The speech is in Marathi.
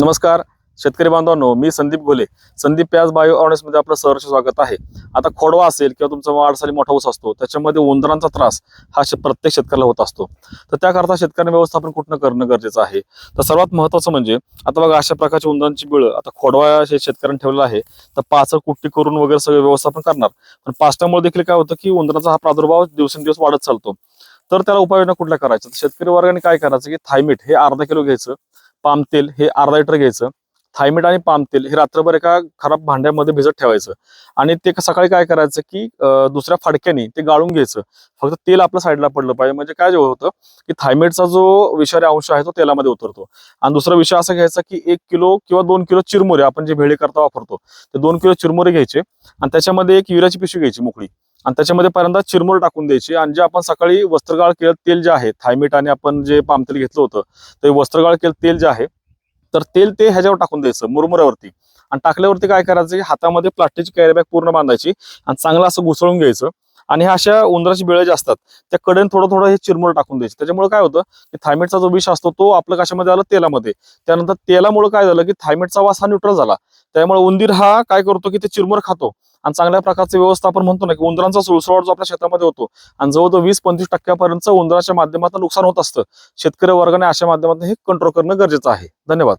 नमस्कार शेतकरी बांधवांनो मी संदीप घोले. संदीप प्याज बायो मध्ये आपलं सहर्ष स्वागत आहे. आता खोडवा असेल किंवा तुमचा वाढसाली मोठा ऊस असतो त्याच्यामध्ये उंदरांचा त्रास हा प्रत्येक शेतकऱ्याला होत असतो. तर त्याकरता शेतकऱ्यांनी व्यवस्थापन कुठनं करणं गरजेचं आहे? तर सर्वात महत्वाचं म्हणजे आता बघा अशा प्रकारची उंदरांची बिळं आता खोडवा शे- शेतकऱ्यांनी ठेवलं आहे तर पाचळ कुट्टी करून वगैरे सगळं व्यवस्थापन करणार. पण पाचट्यामुळे देखील काय होतं की उंदराचा हा प्रादुर्भाव दिवसेंदिवस वाढत चालतो. तर त्याला उपाययोजना कुठल्या करायच्या? तर शेतकरी वर्गाने काय करायचं की थायमीट हे अर्धा किलो घ्यायचं पाम तेल हे अर्धा लिटर घ्यायचं. थायमीट आणि पाम तेल हे रात्रभर एका खराब भांड्यामध्ये भिजत ठेवायचं. आणि ते क- सकाळी काय करायचं की दुसऱ्या फाडक्याने ते गाळून घ्यायचं. फक्त तेल आपल्या साईडला पडलं पाहिजे. म्हणजे काय जे होतं की थायमेटचा जो विषारी अंश आहे तो तेलामध्ये उतरतो. आणि दुसरा विषय असा घ्यायचा की एक किलो किंवा दोन किलो चिरमुरे आपण जे भेळे करता वापरतो ते दोन किलो चिरमुरे घ्यायचे. आणि त्याच्यामध्ये एक युरियाची पिशवी घ्यायची मोकळी. आणि त्याच्यामध्ये पहिल्यांदा चिरमोर टाकून द्यायची. आणि जे आपण सकाळी वस्त्रगाळ केलं तेल जे आहे थायमीट आणि आपण जे पाम तेल घेतलं होतं ते वस्त्रगाळ केलं तेल जे आहे तर तेल ते ह्याच्यावर टाकून द्यायचं मुरमुऱ्यावरती. आणि टाकल्यावरती काय करायचं हातामध्ये प्लास्टिकची कॅरी बॅग पूर्ण बांधायची आणि चांगलं असं घुसळून घ्यायचं. आणि ह्या अशा उंदराची बिळे जे असतात त्या कडेन थोडं थोडं हे चिरमुळ टाकून द्यायचे. त्याच्यामुळे काय होतं की थायमेटचा जो विष असतो तो आपल्या कशामध्ये आला? तेलामध्ये. त्यानंतर तेलामुळे काय झालं की थायमेटचा वास हा न्यूट्रल झाला. त्यामुळे उंदीर हा काय करतो की ते चिरमुर खातो. आणि चांगल्या प्रकारचं व्यवस्थापन म्हणतो ना की उंदरांचा सुळसुळाट जो आपल्या शेतामध्ये होतो आणि जवळजवळ वीस पंचवीस टक्क्यापर्यंत उंदराच्या माध्यमातून नुकसान होत असतं. शेतकरी वर्गाने अशा माध्यमातून हे कंट्रोल करणं गरजेचं आहे. धन्यवाद.